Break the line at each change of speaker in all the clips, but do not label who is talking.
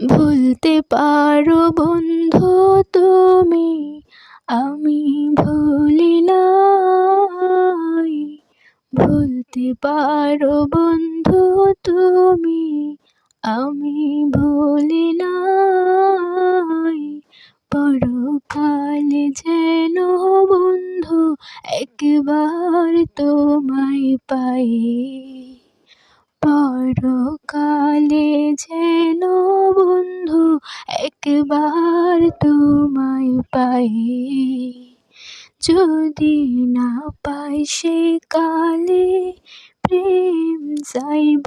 ভুলতে পারো বন্ধু তুমি, আমি ভুলি নাই। ভুলতে পারো বন্ধু তুমি, আমি ভুলি নাই। পরকালে যেন বন্ধু একবার তোমায় পাই। পরকালে যেন একবার তোমায় পাই। যদি না পাই সে কালে প্রেম যাইব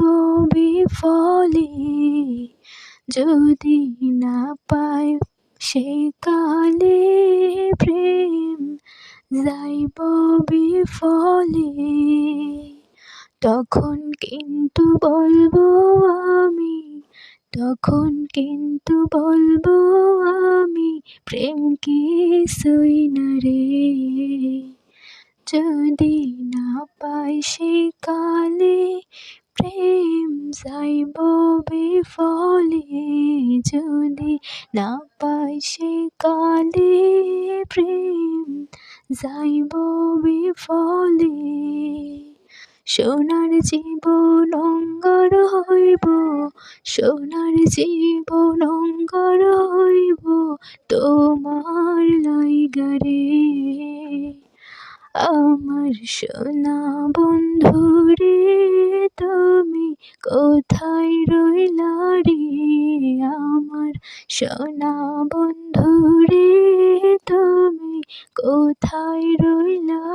বিফলে। যদি না পাই সে কালে প্রেম যাইব বিফলে। তখন কিন্তু বলব তখন কিন্তু বলব আমি, প্রেম কিছুই না রে। যদি না পাই সে কালে, প্রেম যাইব বিফলে। যদি না পাই সে কালে, প্রেম যাইব বিফলে। সোনার জীবন সোনার জীবন অঙ্গার হইব তোমার লাইগারে আমার সোনা বন্ধু রে, তুমি কোথায় রইলা রে? আমার সোনা বন্ধু রে, তুমি কোথায় রইলা